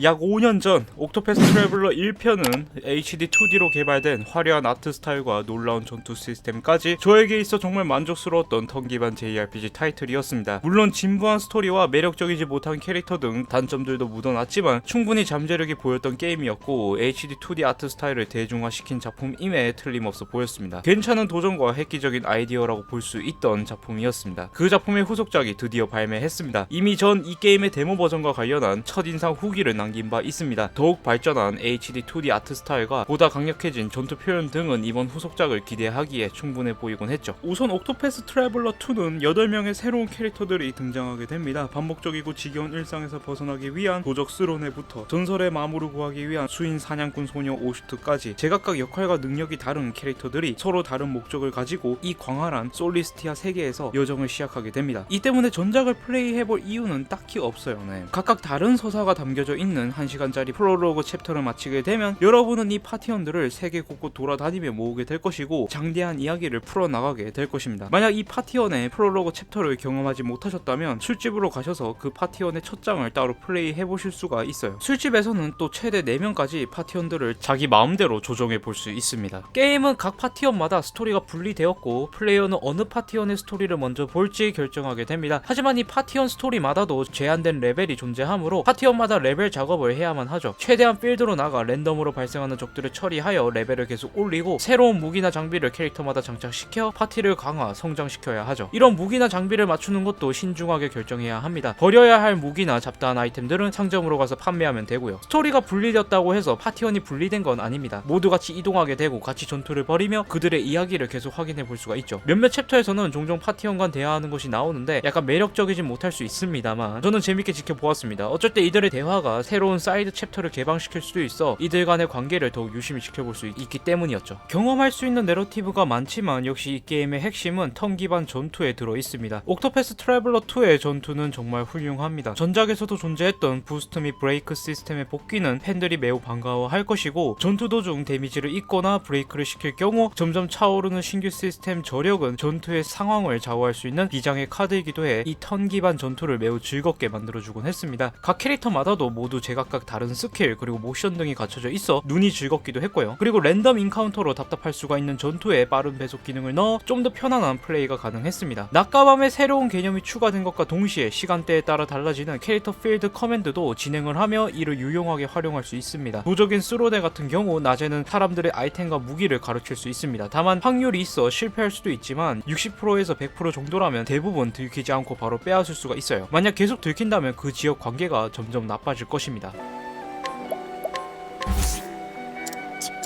약 5년 전 옥토패스 트래블러 1편은 HD 2D로 개발된 화려한 아트 스타일과 놀라운 전투 시스템까지 저에게 있어 정말 만족스러웠던 턴 기반 JRPG 타이틀이었습니다. 물론 진부한 스토리와 매력적이지 못한 캐릭터 등 단점들도 묻어났지만 충분히 잠재력이 보였던 게임이었고 HD 2D 아트 스타일을 대중화시킨 작품임에 틀림없어 보였습니다. 괜찮은 도전과 획기적인 아이디어라고 볼 수 있던 작품이었습니다. 그 작품의 후속작이 드디어 발매했습니다. 이미 전 이 게임의 데모 버전과 관련한 첫인상 후기를 남긴 바 있습니다. 더욱 발전한 HD 2D 아트 스타일과 보다 강력해진 전투 표현 등은 이번 후속작을 기대하기에 충분해 보이곤 했죠. 우선 옥토패스 트래블러 2는 8명의 새로운 캐릭터들이 등장하게 됩니다. 반복적이고 지겨운 일상에서 벗어나기 위한 도적 스론에부터 전설의 마무를 구하기 위한 수인 사냥꾼 소녀 오슈트까지 제각각 역할과 능력이 다른 캐릭터들이 서로 다른 목적을 가지고 이 광활한 솔리스티아 세계에서 여정을 시작하게 됩니다. 이 때문에 전작을 플레이해볼 이유는 딱히 없어요. 네. 각각 다른 서사가 담겨져 있는 1시간짜리 프롤로그 챕터를 마치게 되면 여러분은 이 파티원들을 세계 곳곳 돌아다니며 모으게 될 것이고 장대한 이야기를 풀어나가게 될 것입니다. 만약 이 파티원의 프롤로그 챕터를 경험하지 못하셨다면 술집으로 가셔서 그 파티원의 첫 장을 따로 플레이해 보실 수가 있어요. 술집에서는 또 최대 4명까지 파티원들을 자기 마음대로 조정해 볼 수 있습니다. 게임은 각 파티원마다 스토리가 분리되었고 플레이어는 어느 파티원의 스토리를 먼저 볼지 결정하게 됩니다. 하지만 이 파티원 스토리마다도 제한된 레벨이 존재하므로 파티원마다 레벨 작업 을 해야만 하죠. 최대한 필드로 나가 랜덤으로 발생하는 적들을 처리하여 레벨을 계속 올리고 새로운 무기나 장비를 캐릭터마다 장착시켜 파티를 강화, 성장시켜야 하죠. 이런 무기나 장비를 맞추는 것도 신중하게 결정해야 합니다. 버려야 할 무기나 잡다한 아이템들은 상점으로 가서 판매하면 되고요. 스토리가 분리되었다고 해서 파티원이 분리된 건 아닙니다. 모두 같이 이동하게 되고 같이 전투를 벌이며 그들의 이야기를 계속 확인해 볼 수가 있죠. 몇몇 챕터에서는 종종 파티원과 대화하는 것이 나오는데 약간 매력적이진 못할 수 있습니다만 저는 재밌게 지켜보았습니다. 어쩔 때 이들의 대화가 새 로운 사이드 챕터를 개방시킬 수도 있어 이들 간의 관계를 더욱 유심히 지켜볼 수 있기 때문이었죠. 경험할 수 있는 내러티브가 많지만 역시 이 게임의 핵심은 턴 기반 전투에 들어 있습니다. 옥토패스 트래블러 2의 전투는 정말 훌륭합니다. 전작에서도 존재했던 부스트 및 브레이크 시스템의 복귀는 팬들이 매우 반가워할 것이고 전투 도중 데미지를 입거나 브레이크를 시킬 경우 점점 차오르는 신규 시스템 저력은 전투의 상황을 좌우할 수 있는 비장의 카드이기도 해 이 턴 기반 전투를 매우 즐겁게 만들어주곤 했습니다. 각 캐릭터마다도 모두 제각각 다른 스킬 그리고 모션 등이 갖춰져 있어 눈이 즐겁기도 했고요. 그리고 랜덤 인카운터로 답답할 수가 있는 전투에 빠른 배속 기능을 넣어 좀 더 편안한 플레이가 가능했습니다. 낮과 밤의 새로운 개념이 추가된 것과 동시에 시간대에 따라 달라지는 캐릭터 필드 커맨드도 진행을 하며 이를 유용하게 활용할 수 있습니다. 도적인 스로데 같은 경우 낮에는 사람들의 아이템과 무기를 가르칠 수 있습니다. 다만 확률이 있어 실패할 수도 있지만 60%에서 100% 정도라면 대부분 들키지 않고 바로 빼앗을 수가 있어요. 만약 계속 들킨다면 그 지역 관계가 점점 나빠질 것입니다. 감사합니다.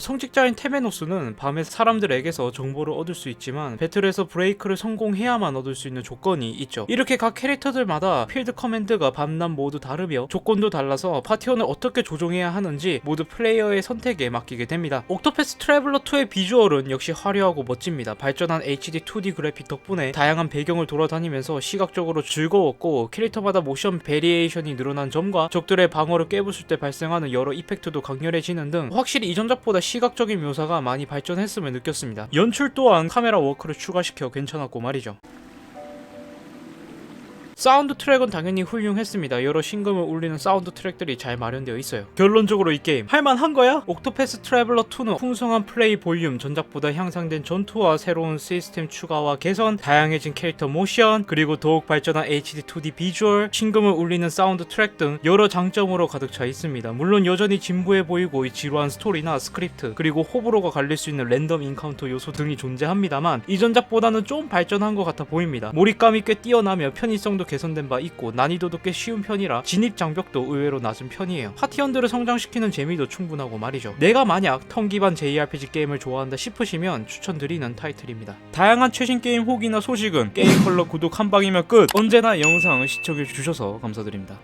성직자인 테메노스는 밤에 사람들에게서 정보를 얻을 수 있지만 배틀에서 브레이크를 성공해야만 얻을 수 있는 조건이 있죠. 이렇게 각 캐릭터들마다 필드 커맨드가 밤낮 모두 다르며 조건도 달라서 파티원을 어떻게 조종해야 하는지 모두 플레이어의 선택에 맡기게 됩니다. 옥토패스 트래블러 2의 비주얼은 역시 화려하고 멋집니다. 발전한 HD 2D 그래픽 덕분에 다양한 배경을 돌아다니면서 시각적으로 즐거웠고 캐릭터마다 모션 베리에이션이 늘어난 점과 적들의 방어를 깨부술 때 발생하는 여러 이펙트도 강렬해지는 등 확실히 이전작보다 시각적인 묘사가 많이 발전했음을 느꼈습니다. 연출 또한 카메라 워크를 추가시켜 괜찮았고 말이죠. 사운드 트랙은 당연히 훌륭했습니다. 여러 신금을 울리는 사운드 트랙들이 잘 마련되어 있어요. 결론적으로 이 게임 할만한 거야? 옥토패스 트래블러 2는 풍성한 플레이 볼륨, 전작보다 향상된 전투와 새로운 시스템 추가와 개선, 다양해진 캐릭터 모션, 그리고 더욱 발전한 HD 2D 비주얼, 신금을 울리는 사운드 트랙 등 여러 장점으로 가득 차 있습니다. 물론 여전히 진부해 보이고 이 지루한 스토리나 스크립트, 그리고 호불호가 갈릴 수 있는 랜덤 인카운터 요소 등이 존재합니다만 이 전작보다는 좀 발전한 것 같아 보입니다. 몰입감이 꽤 뛰어나며 편의성도 개선된 바 있고 난이도도 꽤 쉬운 편이라 진입 장벽도 의외로 낮은 편이에요. 파티원들을 성장시키는 재미도 충분하고 말이죠. 내가 만약 턴 기반 JRPG 게임을 좋아한다 싶으시면 추천드리는 타이틀입니다. 다양한 최신 게임 후기나 소식은 게임 컬러 구독 한 방이면 끝. 언제나 영상 시청해 주셔서 감사드립니다.